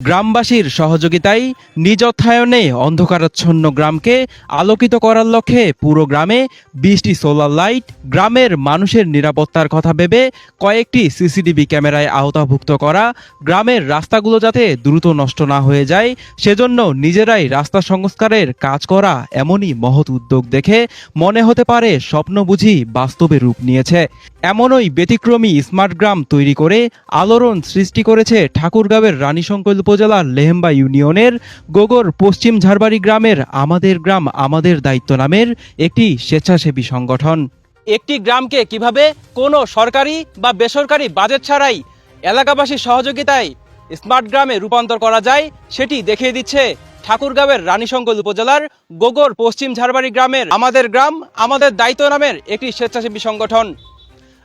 গ্রামবাসীর সহযোগিতায় নিজ অর্থায়নে অন্ধকারাচ্ছন্ন গ্রামকে আলোকিত করার লক্ষ্যে পুরো গ্রামে বিশটি সোলার লাইট, গ্রামের মানুষের নিরাপত্তার কথা ভেবে কয়েকটি সিসিটিভি ক্যামেরায় আওতাভুক্ত করা, গ্রামের রাস্তাগুলো যাতে দ্রুত নষ্ট না হয়ে যায়, সেজন্য নিজেরাই রাস্তা সংস্কারের কাজ করা এমনই মহৎ উদ্যোগ দেখে মনে হতে পারে স্বপ্ন বুঝি বাস্তবে রূপ নিয়েছে। এমনই ব্যতিক্রমী স্মার্ট গ্রাম তৈরি করে আলোড়ন সৃষ্টি করেছে ঠাকুরগাঁওয়ের রানীশঙ্কল উপজেলার লেহেম্বা ইউনিয়নের গোগর পশ্চিম ঝাড়বাড়ি গ্রামের আমাদের গ্রাম আমাদের দায়িত্ব নামের একটি স্বেচ্ছাসেবী সংগঠন। একটি গ্রামকে কীভাবে কোনো সরকারি বা বেসরকারি বাজেট ছাড়াই এলাকাবাসীর সহযোগিতায় স্মার্ট গ্রামে রূপান্তর করা যায়, সেটি দেখিয়ে দিচ্ছে ঠাকুরগাঁওয়ের রানীশঙ্কল উপজেলার গোগর পশ্চিম ঝাড়বাড়ি গ্রামের আমাদের গ্রাম আমাদের দায়িত্ব নামের একটি স্বেচ্ছাসেবী সংগঠন।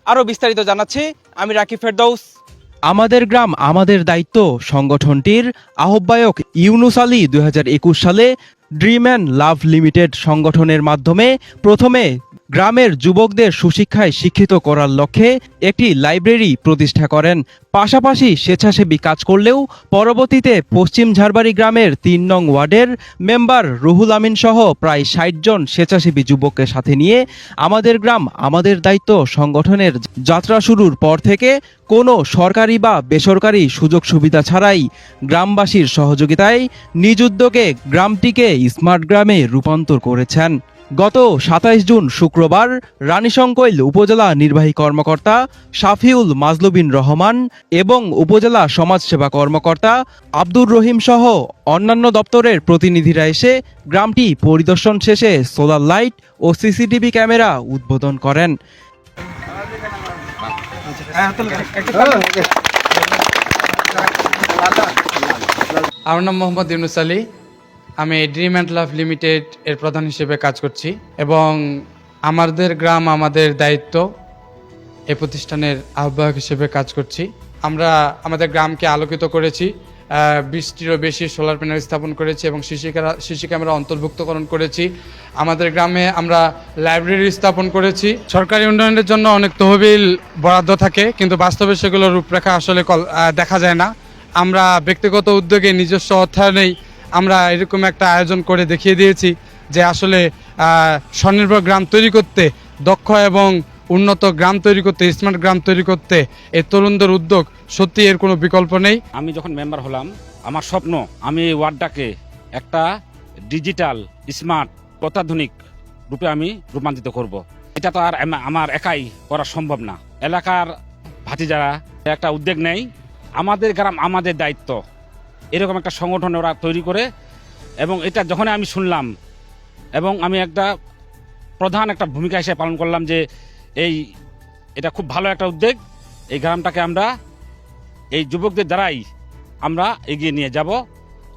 আরও বিস্তারিত জানাচ্ছি, আমি রাকিব ফেরদৌস। আমাদের গ্রাম আমাদের দায়িত্ব। সংগঠনটির আহ্বায়ক ইউনুস আলী দু হাজার একুশ সালে ড্রিম অ্যান্ড লাভ লিমিটেড সংগঠনের মাধ্যমে প্রথমে গ্রামের যুবকদের সুশিক্ষায় শিক্ষিত করার লক্ষ্যে একটি লাইব্রেরি প্রতিষ্ঠা করেন। পাশাপাশি স্বেচ্ছাসেবী কাজ করলেও পরবর্তীতে পশ্চিম ঝাড়বাড়ি গ্রামের তিন নং ওয়ার্ডের মেম্বার রুহুল আমিন সহ প্রায় ষাট জন স্বেচ্ছাসেবী যুবককে সাথে নিয়ে আমাদের গ্রাম আমাদের দায়িত্ব সংগঠনের যাত্রা শুরুর পর থেকে কোনো সরকারি বা বেসরকারি সুযোগ সুবিধা ছাড়াই গ্রামবাসীর সহযোগিতায় নিজ উদ্যোগে গ্রামটিকে স্মার্ট গ্রামে রূপান্তর করেছেন। গত সাতাইশ জুন শুক্রবার রানীশঙ্কৈল উপজেলা নির্বাহী কর্মকর্তা শাফিউল মাজলুবিন রহমান এবং উপজেলা সমাজসেবা কর্মকর্তা আব্দুর রহিম সহ অন্যান্য দপ্তরের প্রতিনিধিরা এসে গ্রামটি পরিদর্শন শেষে সোলার লাইট ও সিসিটিভি ক্যামেরা উদ্বোধন করেন। আমার নাম মোহাম্মদ ইউনুস আলী। আমি ড্রিম অ্যান্ড লাভ লিমিটেড এর প্রধান হিসেবে কাজ করছি এবং আমাদের গ্রাম আমাদের দায়িত্ব এ প্রতিষ্ঠানের আহ্বায়ক হিসেবে কাজ করছি। আমরা আমাদের গ্রামকে আলোকিত করেছি বিশটিরও বেশি সোলার প্যানেল স্থাপন করেছি এবং সিসি সিসি ক্যামেরা অন্তর্ভুক্তকরণ করেছি। আমাদের গ্রামে আমরা লাইব্রেরি স্থাপন করেছি। সরকারি উন্নয়নের জন্য অনেক তহবিল বরাদ্দ থাকে, কিন্তু বাস্তবে সেগুলো রূপরেখা আসলে দেখা যায় না। আমরা ব্যক্তিগত উদ্যোগে নিজস্ব অর্থায়নেই আমরা এরকম একটা আয়োজন করে দেখিয়ে দিয়েছি যে আসলে স্বনির্ভর গ্রাম তৈরি করতে, দক্ষ এবং উন্নত গ্রাম তৈরি করতে, স্মার্ট গ্রাম তৈরি করতে এই তরুণদের উদ্যোগ সত্যি এর কোনো বিকল্প নেই। আমি যখন মেম্বার হলাম, আমার স্বপ্ন, আমি এই ওয়ার্ডটাকে একটা ডিজিটাল, স্মার্ট অত্যাধুনিক রূপে আমি রূপান্তরিত করব। এটা তো আর আমার একাই করা সম্ভব না। এলাকার ভাতিজারা, একটা উদ্যোগ নেই। আমাদের গ্রাম আমাদের দায়িত্ব। এরকম একটা সংগঠন ওরা তৈরি করে এবং এটা যখন আমি শুনলাম এবং আমি একটা প্রধান একটা ভূমিকা হিসেবে পালন করলাম যে এই এটা খুব ভালো একটা উদ্যোগ, এই গ্রামটাকে আমরা, এই যুবকদের দ্বারাই আমরা এগিয়ে নিয়ে যাব।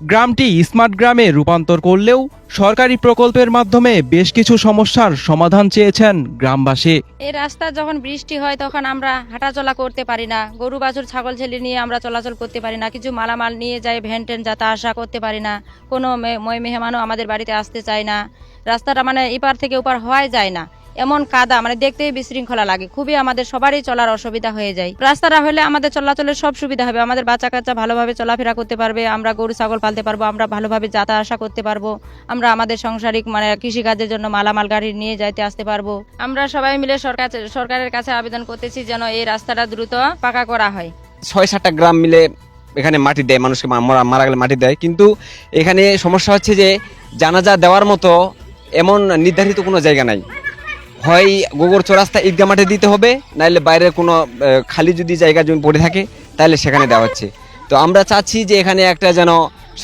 গ্রামটি স্মার্ট গ্রামে রূপান্তর করলেও সরকারি প্রকল্পের মাধ্যমে বেশ কিছু সমস্যার সমাধান চেয়েছেন গ্রামবাসী। এই রাস্তা যখন বৃষ্টি হয়, তখন আমরা হাঁটাচলা করতে পারি না। গরু, বাছুর, ছাগল, ছেলে নিয়ে আমরা চলাচল করতে পারি না। কিছু মালামাল নিয়ে যাই, ভ্যান ট্যান যাতা আসা করতে পারি না। কোনো মেহমানও আমাদের বাড়িতে আসতে চায় না। রাস্তাটা মানে এপার থেকে ওপার হওয়াই যায় না। এমন কাদা মানে দেখতেই বিশৃঙ্খলা লাগে। খুবই আমাদের সবারই চলার অসুবিধা হয়ে যায়। রাস্তাটা হলে আমাদের চলাচলের সব সুবিধা হবে। আমাদের বাচ্চা কাচ্চা ভালোভাবে চলাফেরা করতে পারবে। আমরা গরু, ছাগল পালতে পারব। আমরা ভালোভাবে যাতা আসা করতে পারব। আমরা আমাদের সাংসারিক মানে কৃষিকাজের জন্য মালামাল গাড়ি নিয়ে যাইতে আসতে পারব। আমরা সবাই মিলে সরকার, সরকারের কাছে আবেদন করতেছি যেন এই রাস্তাটা দ্রুত পাকা করা হয়। ছয় সাতটা গ্রাম মিলে এখানে মাটি দেয়, মানুষকে মারা গেলে মাটি দেয়। কিন্তু এখানে সমস্যা হচ্ছে যে, জানাজা দেওয়ার মতো এমন নির্ধারিত কোনো জায়গা নাই। হয় গোবর চৌরাস্তা ঈদগা মাঠে দিতে হবে নাহলে বাইরের কোনো খালি যদি জায়গা জমি পড়ে থাকে তাহলে সেখানে দেওয়া হচ্ছে। তো আমরা চাচ্ছি যে এখানে একটা যেন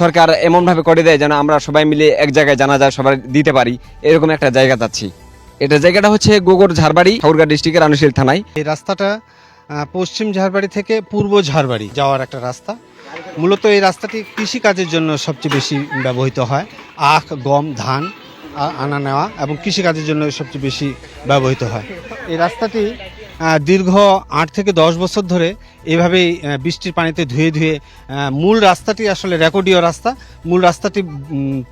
সরকার এমনভাবে করে দেয় যেন আমরা সবাই মিলে এক জায়গায় জানা যায় সবাই দিতে পারি, এরকম একটা জায়গা চাচ্ছি। এটা জায়গাটা হচ্ছে গোগর ঝাড়বাড়ি, ঠাকুরগাঁ ডিস্ট্রিক্টের আনুশীল থানায়। এই রাস্তাটা পশ্চিম ঝাড়বাড়ি থেকে পূর্ব ঝাড়বাড়ি যাওয়ার একটা রাস্তা। মূলত এই রাস্তাটি কৃষিকাজের জন্য সবচেয়ে বেশি ব্যবহৃত হয়। আখ, গম, ধান আনা নেওয়া এবং কৃষিকাজের জন্য সবচেয়ে বেশি ব্যবহৃত হয়। এই রাস্তাটি দীর্ঘ আট থেকে দশ বছর ধরে এভাবেই বৃষ্টির পানিতে ধুয়ে ধুয়ে মূল রাস্তাটি আসলে রেকর্ডীয় রাস্তা। মূল রাস্তাটি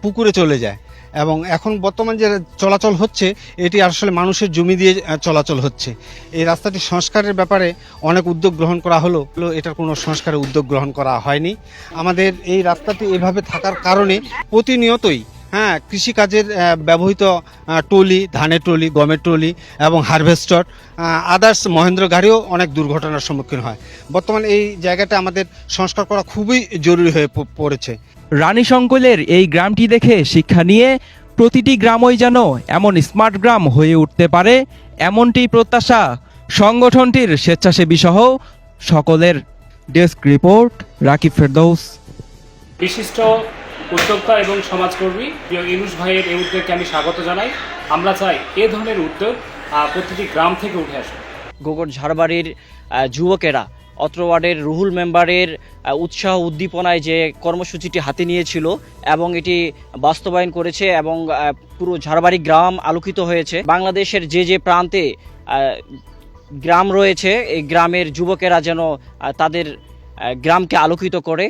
পুকুরে চলে যায় এবং এখন বর্তমান যে চলাচল হচ্ছে, এটি আসলে মানুষের জমি দিয়ে চলাচল হচ্ছে। এই রাস্তাটি সংস্কারের ব্যাপারে অনেক উদ্যোগ গ্রহণ করা হলো। এটার কোনো সংস্কারের উদ্যোগ গ্রহণ করা হয়নি। আমাদের এই রাস্তাটি এভাবে থাকার কারণে প্রতিনিয়তই হ্যাঁ কৃষিকাজের ব্যবহৃত ট্রলি ধানের ট্রলি গমের ট্রলি এবং হারভেস্টর আদার্স মহেন্দ্র গাড়িও অনেক দুর্ঘটনার সম্মুখীন হয়। বর্তমানে এই জায়গাটা আমাদের সংস্কার করা খুবই জরুরি হয়ে পড়েছে। রানী সংকুলের এই গ্রামটি দেখে শিক্ষা নিয়ে প্রতিটি গ্রামই যেন এমন স্মার্ট গ্রাম হয়ে উঠতে পারে এমনটি প্রত্যাশা সংগঠনটির স্বেচ্ছাসেবী সহ সকলের। Desk report Rakib Ferdous. বিশিষ্ট উদ্যোক্তা এবং সমাজকর্মী প্রিয় ইনুস ভাইয়ের এই উদ্যোগকে আমি স্বাগত জানাই। আমরা চাই এ ধরনের উদ্যোগ প্রতিটি গ্রাম থেকে উঠে আসে গোগর ঝাড়বাড়ির যুবকেরা, অত্র ওয়ার্ডের রুহুল মেম্বারের উৎসাহ উদ্দীপনায় যে কর্মসূচিটি হাতে নিয়েছিল এবং এটি বাস্তবায়ন করেছে এবং পুরো ঝাড়বাড়ি গ্রাম আলোকিত হয়েছে। বাংলাদেশের যে যে প্রান্তে গ্রাম রয়েছে, এই গ্রামের যুবকেরা যেন তাদের গ্রামকে আলোকিত করে